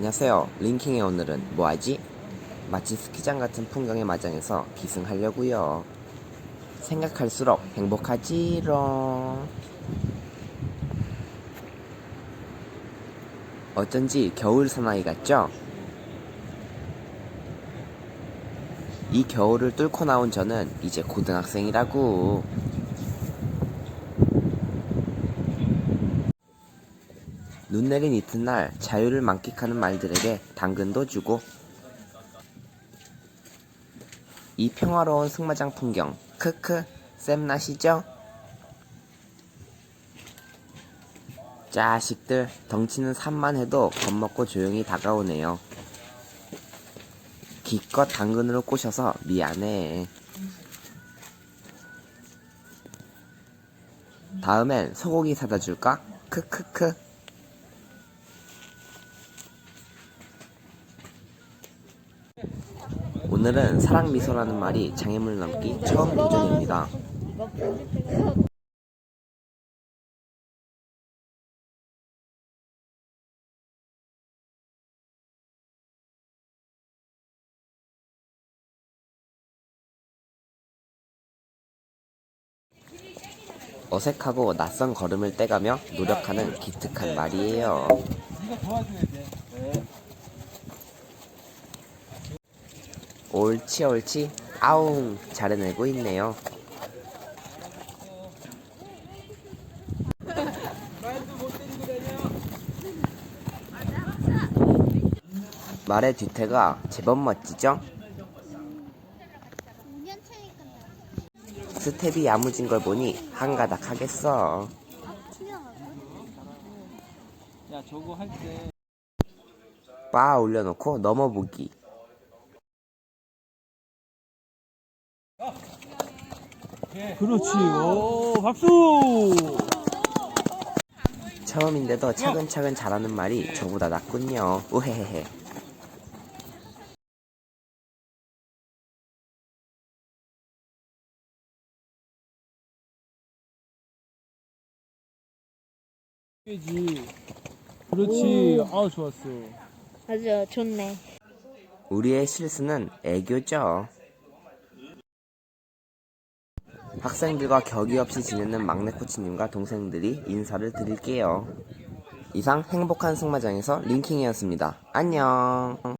안녕하세요. 링킹의 오늘은 뭐하지? 마치 스키장 같은 풍경의 마장에서 기승하려고요. 생각할수록 행복하지롱. 어쩐지 겨울 사나이 같죠? 이 겨울을 뚫고 나온 저는 이제 고등학생이라고. 눈 내린 이튿날 자유를 만끽하는 말들에게 당근도 주고 이 평화로운 승마장 풍경 크크 쌤나시죠? 자식들 덩치는 산만 해도 겁먹고 조용히 다가오네요 기껏 당근으로 꼬셔서 미안해 다음엔 소고기 사다 줄까? 크크크 오늘은 사랑 미소라는 말이 장애물 넘기 처음 도전입니다. 어색하고 낯선 걸음을 떼가며 노력하는 기특한 말이에요. 옳지 옳지 아웅 잘 해내고 있네요. 말의 뒤태가 제법 멋지죠? 스텝이 야무진 걸 보니 한가닥 하겠어. 빠 올려놓고 넘어보기. 그렇지 오 박수 처음인데도 차근차근 잘하는 말이 저보다 낫군요. 우헤헤헤. 해지 그렇지 아우 좋았어 맞아, 좋네. 우리의 실수는 애교죠. 학생들과 격이 없이 지내는 막내 코치님과 동생들이 인사를 드릴게요. 이상 행복한 승마장에서 링킹이었습니다. 안녕.